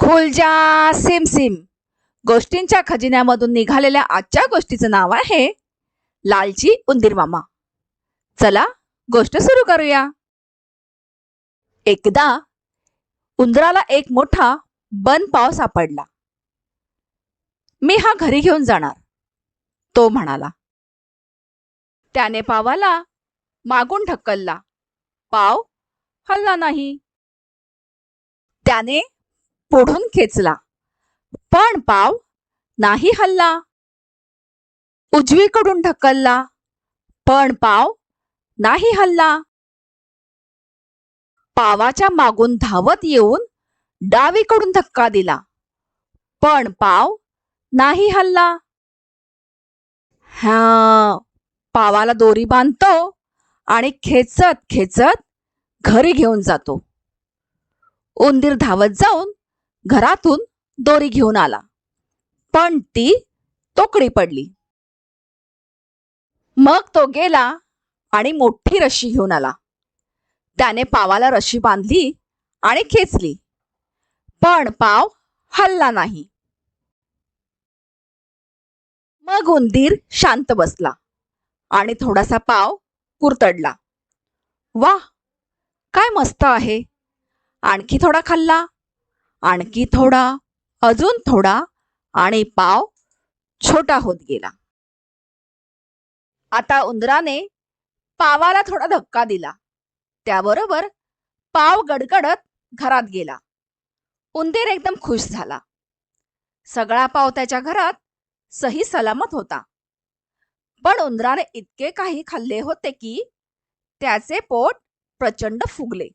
खुलजा SIM SIM. गोष्टींच्या खजिन्यामधून निघालेल्या आजच्या गोष्टीचं नाव आहे लालची उंदीर मामा. चला गोष्ट सुरू करूया. एकदा उंदराला एक मोठा बन पाव सापडला. मी हा घरी घेऊन जाणार तो म्हणाला. त्याने पावाला मागून ढकलला. पाव हल्ला नाही. त्याने पुढून खेचला. पण पाव नाही हल्ला. उजवीकडून ढकलला. पण पाव नाही हल्ला. पावाच्या मागून धावत येऊन डावीकडून धक्का दिला. पण पाव नाही हल्ला. हा पावाला दोरी बांधतो आणि खेचत खेचत घरी घेऊन जातो. उंदीर धावत जाऊन घरातून दोरी घेऊन आला. पण ती तोकडी पडली. मग तो गेला आणि मोठी रशी घेऊन आला. त्याने पावाला रशी बांधली आणि खेचली. पण पाव हल्ला नाही. मग उंदीर शांत बसला आणि थोडासा पाव कुरतडला. वा काय मस्त आहे. आणखी थोडा खाल्ला. आणखी थोडा अजून थोडा आणि पाव छोटा होत गेला. आता उंदराने पावाला थोडा धक्का दिला. त्याबरोबर पाव गडगडत घरात गेला. उंदीर एकदम खुश झाला. सगळा पाव त्याच्या घरात सही सलामत होता. पण उंदराने इतके काही खाल्ले होते की त्याचे पोट प्रचंड फुगले.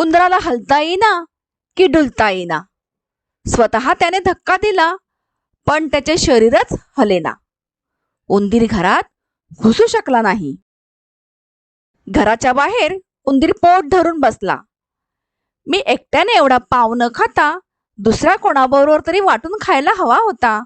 उंदराला हलता येईना की डुलता येईना? स्वतः त्याने धक्का दिला पण त्याचे शरीरच हलेना. उंदीर घरात घुसू शकला नाही. घराच्या बाहेर उंदीर पोट धरून बसला. मी एकट्याने एवढा पाव न खाता दुसऱ्या कोणाबरोबर तरी वाटून खायला हवा होता.